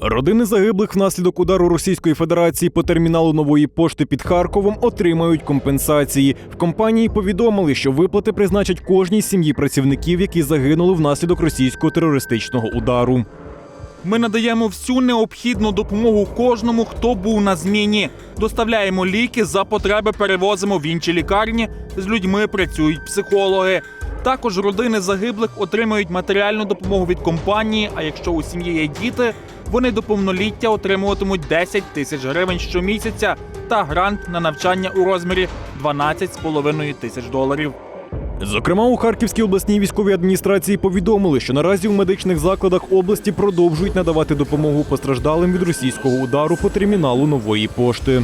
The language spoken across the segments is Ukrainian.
Родини загиблих внаслідок удару Російської Федерації по терміналу нової пошти під Харковом отримають компенсації. В компанії повідомили, що виплати призначать кожній сім'ї працівників, які загинули внаслідок російського терористичного удару. Ми надаємо всю необхідну допомогу кожному, хто був на зміні. Доставляємо ліки за потреби, перевозимо в інші лікарні. З людьми працюють психологи. Також родини загиблих отримують матеріальну допомогу від компанії. А якщо у сім'ї є діти, вони до повноліття отримуватимуть 10 тисяч гривень щомісяця та грант на навчання у розмірі 12,5 тисяч доларів. Зокрема, у Харківській обласній військовій адміністрації повідомили, що наразі в медичних закладах області продовжують надавати допомогу постраждалим від російського удару по терміналу нової пошти.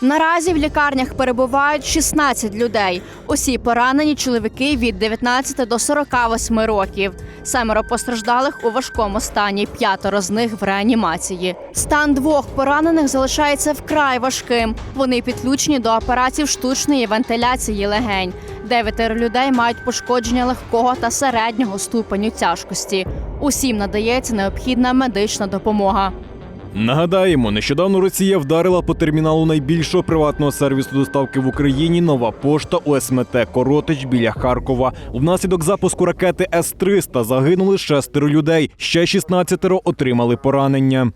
Наразі в лікарнях перебувають 16 людей. Усі поранені чоловіки від 19 до 48 років. Семеро постраждалих у важкому стані, п'ятеро з них в реанімації. Стан двох поранених залишається вкрай важким. Вони підключені до апаратів штучної вентиляції легень. Дев'ятеро людей мають пошкодження легкого та середнього ступеню тяжкості. Усім надається необхідна медична допомога. Нагадаємо, нещодавно Росія вдарила по терміналу найбільшого приватного сервісу доставки в Україні нова пошта у Коротич біля Харкова. Внаслідок запуску ракети с 300 загинули шестеро людей. Ще 16 отримали поранення.